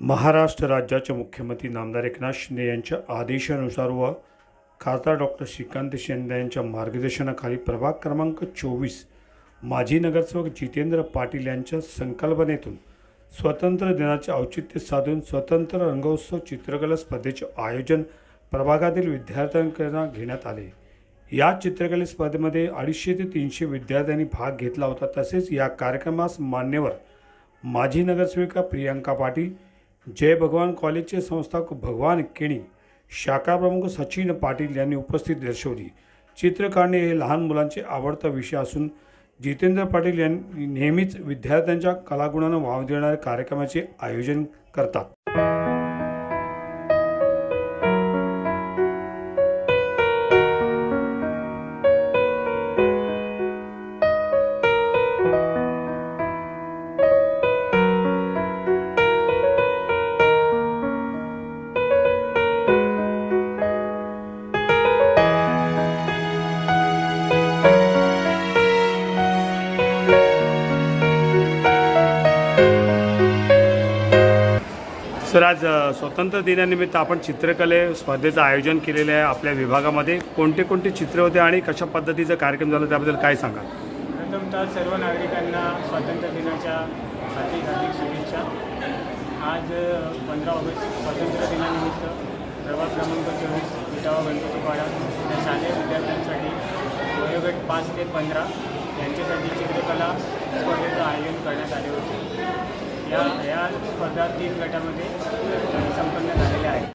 महाराष्ट्र राज्याचे मुख्यमंत्री नामदार एकनाथ शिंदे यांच्या आदेशानुसार व खासदार डॉक्टर श्रीकांत शिंदे यांच्या मार्गदर्शनाखाली प्रभाग क्रमांक चोवीस माजी नगरसेवक जितेंद्र पाटील यांच्या संकल्पनेतून स्वतंत्र दिनाचे औचित्य साधून स्वतंत्र रंगोत्सव चित्रकला स्पर्धेचे आयोजन प्रभागातील विद्यार्थ्यांकडून घेण्यात आले. या चित्रकला स्पर्धेमध्ये अडीचशे ते तीनशे विद्यार्थ्यांनी भाग घेतला होता. तसेच या कार्यक्रमास मान्यवर माजी नगरसेविका प्रियांका पाटील जय भगवान कॉलेजचे संस्थापक भगवान केणी शाखा प्रमुख सचिन पाटील यांनी उपस्थित दर्शवली. चित्र काढणे हे लहान मुलांचे आवडता विषय असून जितेंद्र पाटील यांनी नेहमीच विद्यार्थ्यांच्या कलागुणांना वाव देणाऱ्या कार्यक्रमाचे आयोजन करतात. सर आज स्वतंत्र दिनानिमित्त आपण चित्रकले स्पर्धेचं आयोजन केलेलं आहे आपल्या विभागामध्ये. कोणते कोणते चित्र होते आणि कशा पद्धतीचा कार्यक्रम झाला त्याबद्दल काय सांगाल? प्रथमतः सर्व नागरिकांना स्वातंत्र्य दिनाच्या हार्दिक हार्दिक शुभेच्छा. आज पंधरा ऑगस्ट स्वातंत्र्य दिनानिमित्त प्रभाग क्रमांक चोवीस विटावा गणपतीपाडा या शालेय विद्यार्थ्यांसाठी वयोगट पाच ते पंधरा यांच्यासाठी चित्रकला स्पर्धेचं आयोजन करण्यात आले होते. या या स्पर्धा तीन गटामध्ये